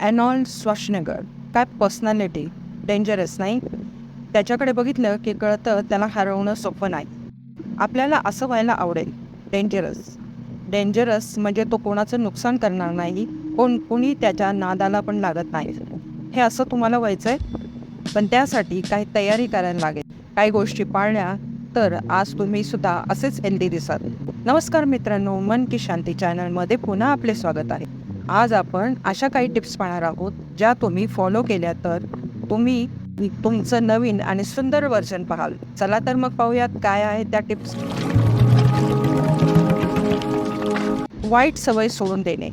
ॲनॉल श्वासनगर काय personality dangerous नाही? त्याच्याकडे बघितलं की कळतं त्याला हरवणं सोपं नाही. आपल्याला असं व्हायला आवडेल. डेंजरस डेंजरस म्हणजे तो कोणाचं नुकसान करणार नाही. कोण कोणी त्याच्या नादाला पण लागत नाही. हे असं तुम्हाला व्हायचं आहे पण त्यासाठी काही तयारी करायला लागेल. काही गोष्टी पाळल्या तर आज तुम्ही सुद्धा असेच हेल्दी दिसाल. नमस्कार मित्रांनो मन की शांती चॅनलमध्ये पुन्हा आपले स्वागत आहे. आज आपण अशा काही टिप्स पाहणार आहोत ज्या तुम्ही फॉलो केल्या तर तुम्ही तुमचं नवीन आणि सुंदर वर्जन पाहाल. चला तर मग पाहूयात काय आहे त्या टिप्स वाईट सवय सोडून देणे.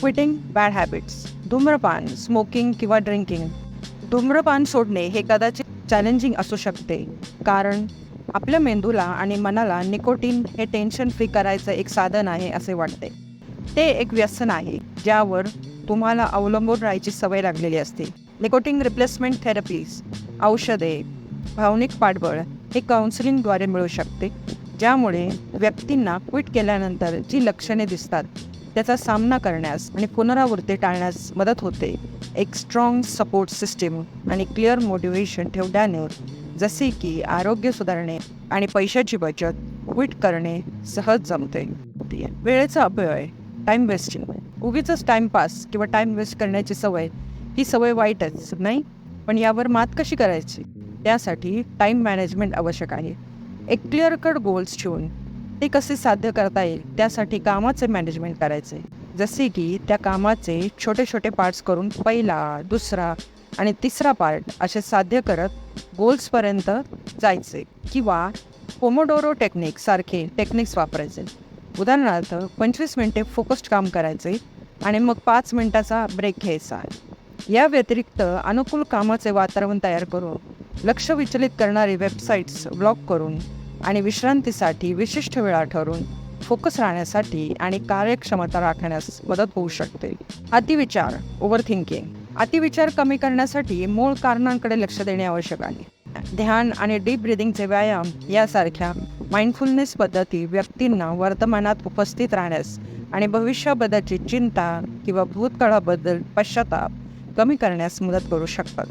क्विटिंग बॅड हॅबिट्स धूम्रपान स्मोकिंग किंवा ड्रिंकिंग धूम्रपान सोडणे हे कदाचित चॅलेंजिंग असू शकते. कारण आपल्या मेंदूला आणि मनाला निकोटीन हे टेन्शन फ्री करायचं एक साधन आहे असे वाटते. ते एक व्यसन आहे ज्यावर तुम्हाला अवलंबून राहायची सवय लागलेली असते. निकोटिंग रिप्लेसमेंट थेरपीज औषधे भावनिक पाठबळ हे काउन्सिलिंगद्वारे मिळू शकते ज्यामुळे व्यक्तींना क्विट केल्यानंतर जी लक्षणे दिसतात त्याचा सामना करण्यास आणि पुनरावृत्ती टाळण्यास मदत होते. एक स्ट्रॉंग सपोर्ट सिस्टीम आणि क्लिअर मोटिवेशन ठेवल्याने जसे की आरोग्य सुधारणे आणि पैशाची बचत क्विट करणे सहज जमते. वेळेचा अपव्यय टाईम वेस्ट उगीच टाईमपास किंवा टाईम वेस्ट करण्याची सवय ही सवय वाईटच नाही? पण यावर मात कशी करायची? त्यासाठी टाईम मॅनेजमेंट आवश्यक आहे. एक क्लिअर कट गोल्स ठेवून ते कसे साध्य करता येईल त्यासाठी कामाचे मॅनेजमेंट करायचे. जसे की त्या कामाचे छोटे छोटे पार्ट्स करून पहिला दुसरा आणि तिसरा पार्ट असे साध्य करत गोल्सपर्यंत जायचे किंवा पोमोडोरो टेक्निक सारखे टेक्निक्स वापरायचे. उदाहरणार्थ पंचवीस मिनटे फोकस्ड काम करायचे आणि मग पाच मिनटाचा ब्रेक घ्यायचा. या व्यतिरिक्त अनुकूल कामाचे वातावरण तयार करून लक्ष विचलित करणारी वेबसाईट्स ब्लॉक करून आणि विश्रांतीसाठी विशिष्ट वेळा ठरवून फोकस राहण्यासाठी आणि कार्यक्षमता राखण्यास मदत होऊ शकते. अतिविचार ओव्हर थिंकिंग अतिविचार कमी करण्यासाठी मूळ कारणांकडे लक्ष देणे आवश्यक आहे. ध्यान आणि डीप ब्रिदिंगचे व्यायाम यासारख्या माइंडफुलनेस पद्धती व्यक्तींना वर्तमानात उपस्थित राहण्यास आणि भविष्याबद्दलची चिंता किंवा भूतकाळाबद्दल पश्चाताप कमी करण्यास मदत करू शकतात.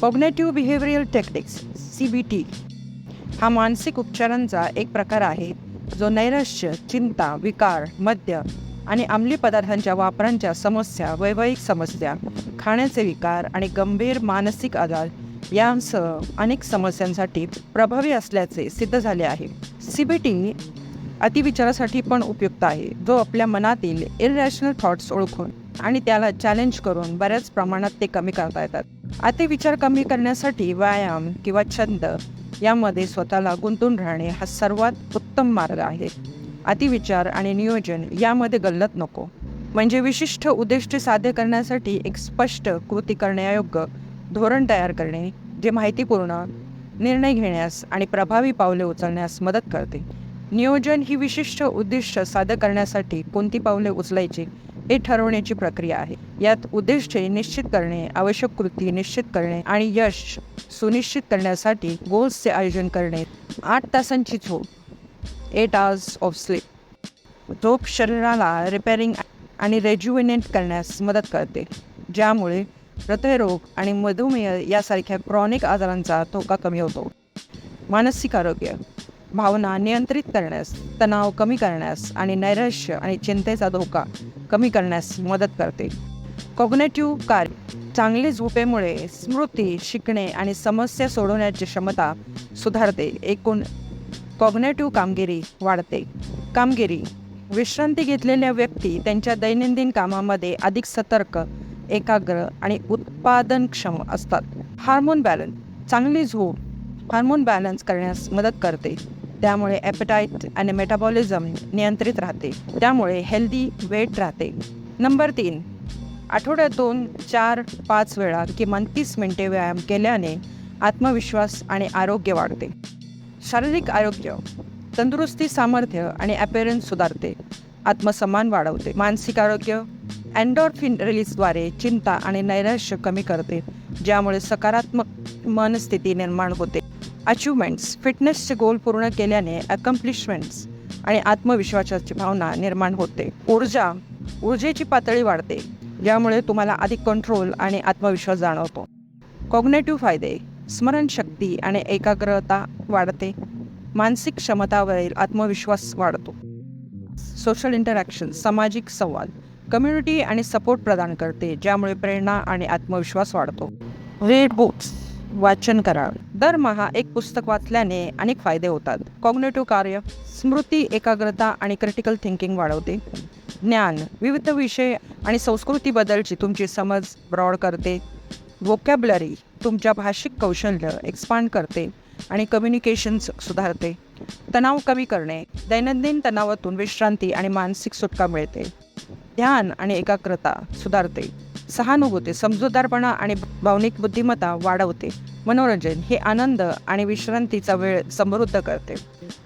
Cognitive behavioural techniques C B T हा मानसिक उपचारांचा एक प्रकार आहे जो नैराश्य चिंता विकार मद्य आणि अंमली पदार्थांच्या वापरांच्या समस्या वैवाहिक समस्या खाण्याचे विकार आणि गंभीर मानसिक आजार यांसह अनेक समस्यांसाठी प्रभावी असल्याचे सिद्ध झाले आहे. सी बी टी अतिविचारासाठी पण उपयुक्त आहे. जो आपल्या मनातील इरॅशनल थॉट्स ओळखून आणि त्याला चॅलेंज करून बऱ्याच प्रमाणात ते कमी करता येतात. अतिविचार कमी करण्यासाठी व्यायाम किंवा छंद यामध्ये स्वतःला गुंतून राहणे हा सर्वात उत्तम मार्ग आहे. अतिविचार आणि नियोजन यामध्ये गल्लत नको. म्हणजे विशिष्ट उद्दिष्टे साध्य करण्यासाठी एक स्पष्ट कृती करण्यायोग्य धोरण तयार करणे जे माहितीपूर्ण निर्णय घेण्यास आणि प्रभावी पावले उचलण्यास मदत करते. नियोजन ही विशिष्ट उद्दिष्ट साध्य करण्यासाठी कोणती पावले उचलायची हे ठरवण्याची प्रक्रिया आहे. यात उद्दिष्टे निश्चित करणे आवश्यक कृती निश्चित करणे आणि यश सुनिश्चित करण्यासाठी गोल्सचे आयोजन करणे. आठ तासांची झोप. Eight hours of sleep. झोप शरीराला रिपेअरिंग आणि रेज्युविनेट करण्यास मदत करते ज्यामुळे हृदयरोग आणि मधुमेह यासारख्या क्रॉनिक आजारांचा धोका कमी होतो. मानसिक आरोग्य भावना नियंत्रित करण्यास तणाव कमी करण्यास आणि नैराश्य आणि चिंतेचा धोका कमी करण्यास मदत करते. कॉग्नेटिव्ह कार्य चांगली झोपेमुळे स्मृती शिकणे आणि समस्या सोडवण्याची क्षमता सुधारते. एकूण कॉग्नेटिव्ह कामगिरी वाढते. कामगिरी विश्रांती घेतलेल्या व्यक्ती त्यांच्या दैनंदिन कामामध्ये अधिक सतर्क एकाग्र आणि उत्पादनक्षम असतात. हार्मोन बॅलन्स चांगली झोप हार्मोन बॅलन्स करण्यास मदत करते. त्यामुळे ॲपेटाईट आणि मेटाबॉलिझम नियंत्रित राहते. त्यामुळे हेल्दी वेट राहते. नंबर तीन आठवड्यातून चार पाच वेळा किमान तीस मिनिटे व्यायाम केल्याने आत्मविश्वास आणि आरोग्य वाढते. शारीरिक आरोग्य तंदुरुस्ती सामर्थ्य आणि ॲपेरन्स सुधारते. आत्मसन्मान वाढवते. मानसिक आरोग्य अँडॉर्फिन रिलीजद्वारे चिंता आणि नैराश्य कमी करते ज्यामुळे सकारात्मक मनस्थिती निर्माण होते. अचिव्हमेंट्स फिटनेसचे गोल पूर्ण केल्याने अकम्प्लिशमेंट्स आणि आत्मविश्वासाची भावना निर्माण होते. ऊर्जा ऊर्जेची पातळी वाढते ज्यामुळे तुम्हाला अधिक कंट्रोल आणि आत्मविश्वास जाणवतो. कॉग्नेटिव्ह फायदे स्मरणशक्ती आणि एकाग्रता वाढते. मानसिक क्षमतावरील आत्मविश्वास वाढतो. सोशल इंटरॅक्शन सामाजिक संवाद कम्युनिटी आणि सपोर्ट प्रदान करते ज्यामुळे प्रेरणा आणि आत्मविश्वास वाढतो. रीड बुक्स वाचन करा. दरमहा एक पुस्तक वाचल्याने अनेक फायदे होतात. कॉग्नेटिव्ह कार्य स्मृती एकाग्रता आणि क्रिटिकल थिंकिंग वाढवते. ज्ञान विविध विषय आणि संस्कृतीबद्दलची तुमची समज ब्रॉड करते. वोकॅबलरी तुमच्या भाषिक कौशल्य एक्सपांड करते आणि कम्युनिकेशन्स सुधारते. तणाव कमी करणे दैनंदिन तणावातून विश्रांती आणि मानसिक सुटका मिळते. ध्यान आणि एकाग्रता सुधारते. सहानुभूती समजूतदारपणा आणि भावनिक बुद्धिमत्ता वाढवते. मनोरंजन हे आनंद आणि विश्रांतीचा वेळ समृद्ध करते.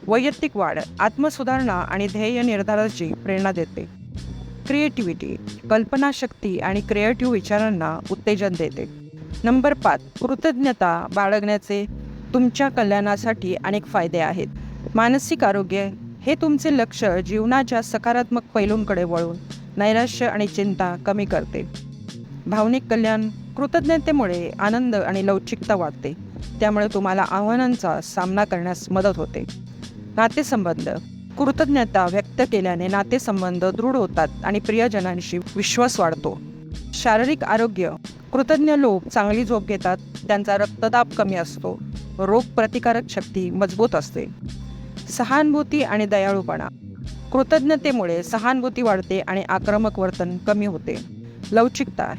वैयक्तिक वाढ आत्मसुधारणा आणि ध्येय निर्धाराची प्रेरणा देते. क्रिएटिव्हिटी कल्पनाशक्ती आणि क्रिएटिव्ह विचारांना उत्तेजन देते. नंबर पाच कृतज्ञता बाळगण्याचे तुमच्या कल्याणासाठी अनेक फायदे आहेत. मानसिक आरोग्य हे तुमचे लक्ष जीवनाच्या सकारात्मक पैलूंकडे वळून नैराश्य आणि चिंता कमी करते. भावनिक कल्याण कृतज्ञतेमुळे आनंद आणि लवचिकता वाढते. त्यामुळे तुम्हाला आव्हानांचा सामना करण्यास मदत होते. नातेसंबंध. कृतज्ञता व्यक्त केल्याने नातेसंबंध दृढ होतात आणि प्रियजनांशी विश्वास वाढतो. शारीरिक आरोग्य. कृतज्ञ लोक चांगली झोप घेतात त्यांचा रक्तदाब कमी असतो. रोग प्रतिकारक शक्ती मजबूत असते. सहानुभूती आणि दयाळूपणा. कृतज्ञतेमुळे सहानुभूती वाढते आणि आक्रमक वर्तन कमी होते. लवचिकता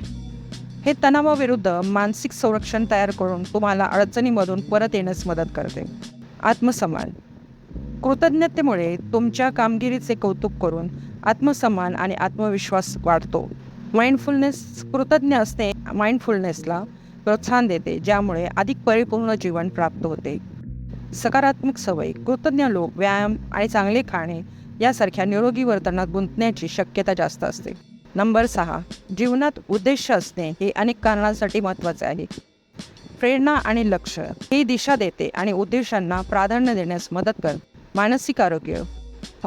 हे तणावाविरुद्ध मानसिक संरक्षण तयार करून तुम्हाला अडचणीमधून परत येण्यास मदत करते. आत्मसन्मान. कृतज्ञतेमुळे तुमच्या कामगिरीचे कौतुक करून आत्मसन्मान आणि आत्मविश्वास वाढतो. माइंडफुलनेस कृतज्ञ असणे माइंडफुलनेसला प्रोत्साहन देते ज्यामुळे अधिक परिपूर्ण जीवन प्राप्त होते. सकारात्मक सवय. कृतज्ञ लोक व्यायाम आणि चांगले खाणे यासारख्या निरोगी वर्तनात गुंतण्याची शक्यता जास्त असते. नंबर सहा जीवनात उद्देश असणे हे अनेक कारणांसाठी महत्त्वाचे आहे. प्रेरणा आणि लक्ष ही दिशा देते आणि उद्देशांना प्राधान्य देण्यास मदत कर मानसिक आरोग्य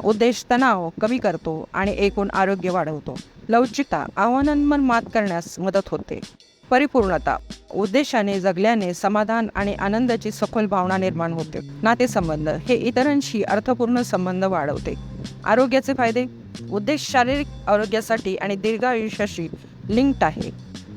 उद्देश तणाव कमी करतो आणि एकूण आरोग्य वाढवतो. लवचिकता आव्हानांवर मात करण्यास मदत होते. परिपूर्णता उद्देशाने जगल्याने समाधान आणि आनंदाची सखोल भावना निर्माण होते. नातेसंबंध हे इतरांशी अर्थपूर्ण संबंध वाढवते. आरोग्याचे फायदे उद्देश शारीरिक आरोग्यासाठी आणि दीर्घ आयुष्याशी लिंक्ड आहे.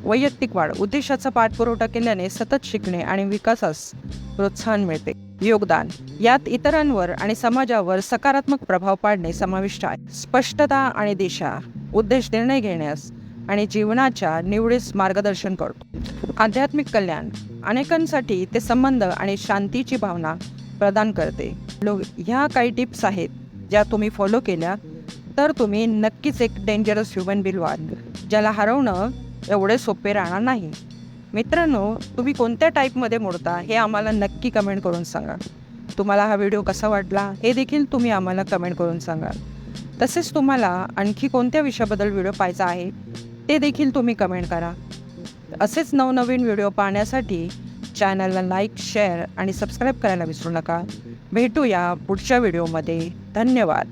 वैयक्तिक वाढ उद्देशाचा पाठपुरवठा केल्याने सतत शिकणे आणि विकासास प्रोत्साहन मिळते. योगदान यात इतरांवर आणि समाजावर सकारात्मक प्रभाव पाडणे समाविष्ट आहे. स्पष्टता आणि दिशा उद्देश निर्णय घेण्यास आणि जीवनाच्या निवडीस मार्गदर्शन करतो. आध्यात्मिक कल्याण अनेकांसाठी ते संबंध आणि शांतीची भावना प्रदान करते. लोक ह्या काही टिप्स आहेत ज्या तुम्ही फॉलो केल्या तर तुम्ही नक्कीच एक डेंजरस ह्युमन बिल व्हाल. ज्याला हरवणं एवढे सोपे राहणार नाही. मित्रांनो तुम्ही कोणत्या टाईपमध्ये मोडता हे आम्हाला नक्की कमेंट करून सांगा. तुम्हाला हा व्हिडिओ कसा वाटला हे देखील तुम्ही आम्हाला कमेंट करून सांगा. तसेच तुम्हाला आणखी कोणत्या विषयाबद्दल व्हिडिओ पाहायचा आहे ते देखील तुम्ही कमेंट करा. असेच नवनवीन व्हिडिओ पाहण्यासाठी चॅनलला लाईक शेअर आणि सबस्क्राईब करायला विसरू नका. भेटूया पुढच्या व्हिडिओमध्ये धन्यवाद.